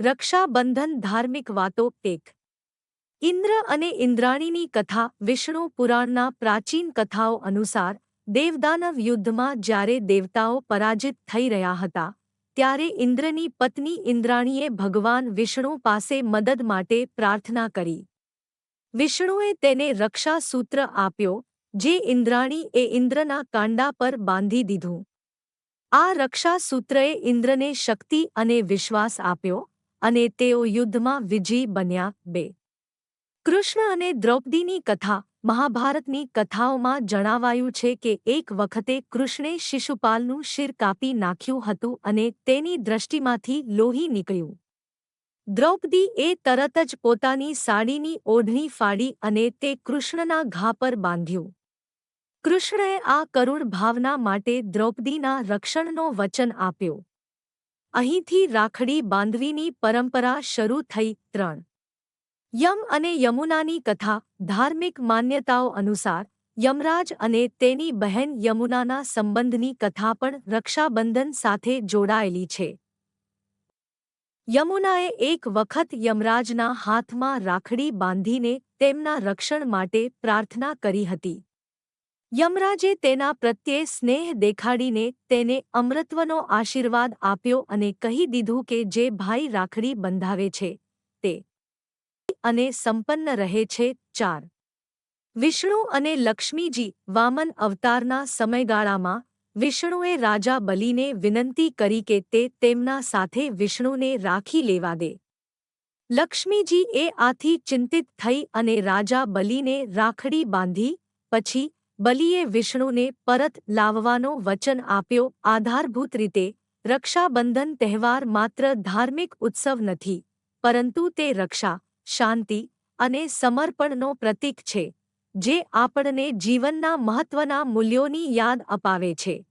રક્ષાબંધન ધાર્મિક વાતો એક. ઇન્દ્ર અને ઇન્દ્રાણીની કથા વિષ્ણુ પુરાણના પ્રાચીન કથાઓ અનુસાર દેવદાનવ યુદ્ધમાં જ્યારે દેવતાઓ પરાજિત થઈ રહ્યા હતા, ત્યારે ઇન્દ્રની પત્ની ઇન્દ્રાણીએ ભગવાન વિષ્ણુ પાસે મદદ માટે પ્રાર્થના કરી. વિષ્ણુએ તેને રક્ષાસૂત્ર આપ્યો, જે ઇન્દ્રાણી એ ઇન્દ્રના કાંડા પર બાંધી દીધું. આ રક્ષાસૂત્રએ ઇન્દ્રને શક્તિ અને વિશ્વાસ આપ્યો અને તેઓ યુદ્ધમાં વિજયી બન્યા બે. કૃષ્ણ અને દ્રૌપદીની કથા મહાભારતની કથાઓમાં જણાવાયું છે કે એક વખતે કૃષ્ણે શિશુપાલનું શિર કાપી નાખ્યું હતું અને તેની દ્રષ્ટિમાંથી લોહી નીકળ્યું. દ્રૌપદી એ તરત જ પોતાની સાડીની ઓઢણી ફાડી અને તે કૃષ્ણના ઘા પર બાંધ્યું. કૃષ્ણએ આ કરુણ ભાવના માટે દ્રૌપદીના રક્ષણનો વચન આપ્યો. અહીંથી રાખડી બાંધવીની પરંપરા શરૂ થઈ ત્રણ. યમ અને યમુનાની કથા ધાર્મિક માન્યતાઓ અનુસાર યમરાજ અને તેની બહેન યમુનાના સંબંધની કથા પણ રક્ષાબંધન સાથે જોડાયેલી છે. યમુનાએ એક વખત યમરાજના હાથમાં રાખડી બાંધીને તેમના રક્ષણ માટે પ્રાર્થના કરી હતી. યમરાજે તેના પ્રત્યે સ્નેહ દેખાડીને તેને અમૃત્વનો આશીર્વાદ આપ્યો અને કહી દીધું કે જે ભાઈ રાખડી બંધાવે છે, તે અને સંપન્ન રહે છે, ચાર. વિષ્ણુ અને લક્ષ્મીજી વામન અવતારના સમયગાળામાં વિષ્ણુએ રાજા બલીને વિનંતી કરી કે તે તેમના સાથે વિષ્ણુને રાખી લેવા દે. લક્ષ્મીજી એ આથી ચિંતિત થઈ અને રાજા બલીને રાખડી બાંધી, પછી બલિએ વિષ્ણુને પરત લાવવાનો વચન આપ્યો. આધારભૂત રીતે, રક્ષાબંધન તહેવાર માત્ર ધાર્મિક ઉત્સવ નથી, પરંતુ તે રક્ષા, શાંતિ અને સમર્પણનો પ્રતીક છે, જે આપણને જીવનના મહત્વના મૂલ્યોની યાદ અપાવે છે.